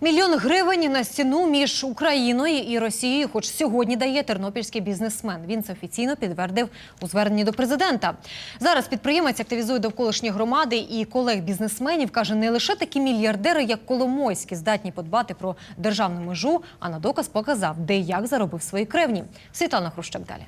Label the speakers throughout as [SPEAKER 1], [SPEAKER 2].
[SPEAKER 1] Мільйон гривень на стіну між Україною і Росією, хоч сьогодні дає тернопільський бізнесмен. Він це офіційно підтвердив у зверненні до президента. Зараз підприємець активізує довколишні громади і колег-бізнесменів. каже, не лише такі мільярдери, як Коломойський, здатні подбати про державну межу, а на доказ показав, де і як заробив свої кревні. Світлана Хрущак далі.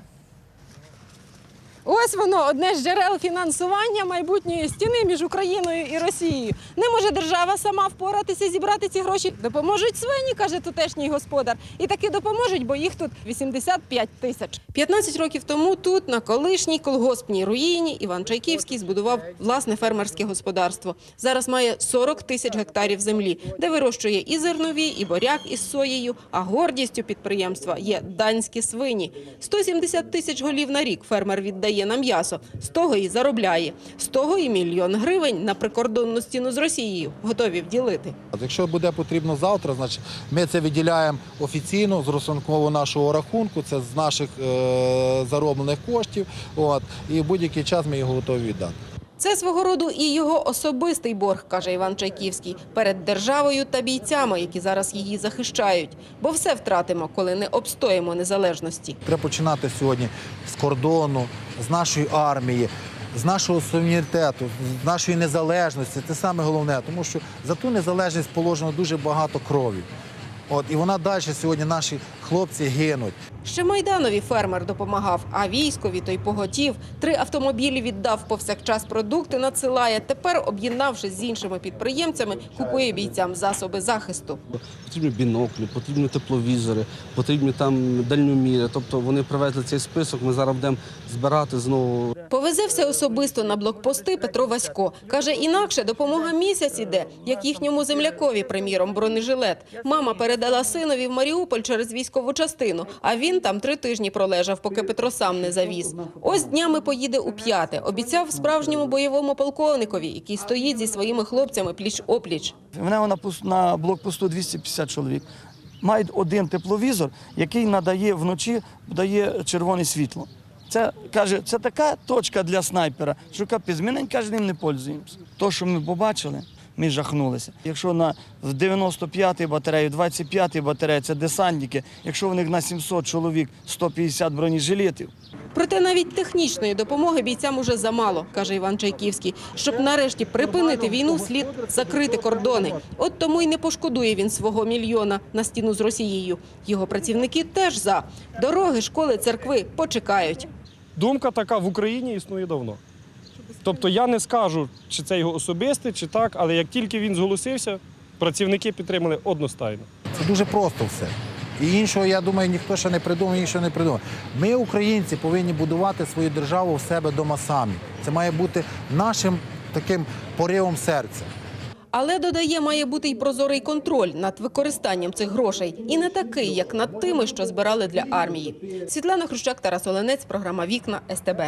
[SPEAKER 2] Ось воно одне з джерел фінансування майбутньої стіни між Україною і Росією. Не може держава сама впоратися, зібрати ці гроші. Допоможуть свині, каже тутешній господар. І таки допоможуть, бо їх тут 85 тисяч. 15 років тому тут, на колишній колгоспній руїні, Іван Чайківський збудував власне фермерське господарство. Зараз має 40 тисяч гектарів землі, де вирощує і зернові, і боряк із соєю. А гордістю підприємства є данські свині. 170 тисяч голів на рік фермер віддає на м'ясо. З того і заробляє. З того і мільйон гривень на прикордонну стіну з Росією готові вділити.
[SPEAKER 3] Якщо буде потрібно завтра, значить ми це виділяємо офіційно з розрахункового нашого рахунку, це з наших е, зароблених коштів. От, і в будь-який час ми його готові віддати.
[SPEAKER 2] Це свого роду і його особистий борг, каже Іван Чайківський, перед державою та бійцями, які зараз її захищають. Бо все втратимо, коли не обстоїмо незалежності.
[SPEAKER 3] Треба починати сьогодні з кордону, з нашої армії, з нашого суверенітету, з нашої незалежності. Це саме головне, тому що за ту незалежність положено дуже багато крові. От, і вона далі сьогодні наші хлопці гинуть.
[SPEAKER 2] Ще Майданові фермер допомагав, а військові той поготів. Три автомобілі віддав повсякчас продукти, надсилає. Тепер, об'єднавшись з іншими підприємцями, купує бійцям засоби захисту.
[SPEAKER 4] Потрібні біноклі, потрібні тепловізори, потрібні там дальноміри. Тобто вони привезли цей список. Ми зараз будемо збирати знову.
[SPEAKER 2] Повезе все особисто на блокпости Петро Васько. Каже, інакше допомога місяць іде, як їхньому землякові, приміром, бронежилет. Мама передала синові в Маріуполь через військову частину, а він там три тижні пролежав, поки Петро сам не завіз. Ось днями поїде у п'яте. Обіцяв справжньому бойовому полковникові, який стоїть зі своїми хлопцями пліч-опліч.
[SPEAKER 5] В нього на, на блокпосту 250 чоловік. Мають один тепловізор, який надає вночі дає червоне світло. Це каже, це така точка для снайпера, що капець, ми каже, ним не пользуємося. То, що ми побачили, ми жахнулися. Якщо на в 95-й батареї, 25-й батареї це десантники, якщо в них на 700 чоловік 150 бронежилетів,
[SPEAKER 2] Проте навіть технічної допомоги бійцям уже замало, каже Іван Чайківський. Щоб нарешті припинити війну, слід закрити кордони. От тому й не пошкодує він свого мільйона на стіну з Росією. Його працівники теж за дороги, школи, церкви почекають.
[SPEAKER 6] Думка така в Україні існує давно. Тобто я не скажу, чи це його особисте, чи так, але як тільки він зголосився, працівники підтримали одностайно.
[SPEAKER 3] Це дуже просто все. І іншого, я думаю, ніхто ще не придумав, іншого не придумав. Ми, українці, повинні будувати свою державу в себе вдома самі. Це має бути нашим таким поривом серця.
[SPEAKER 2] Але додає, має бути й прозорий контроль над використанням цих грошей, і не такий, як над тими, що збирали для армії. Світлана Хрущак, Тарас Оленець, програма Вікна СТБ.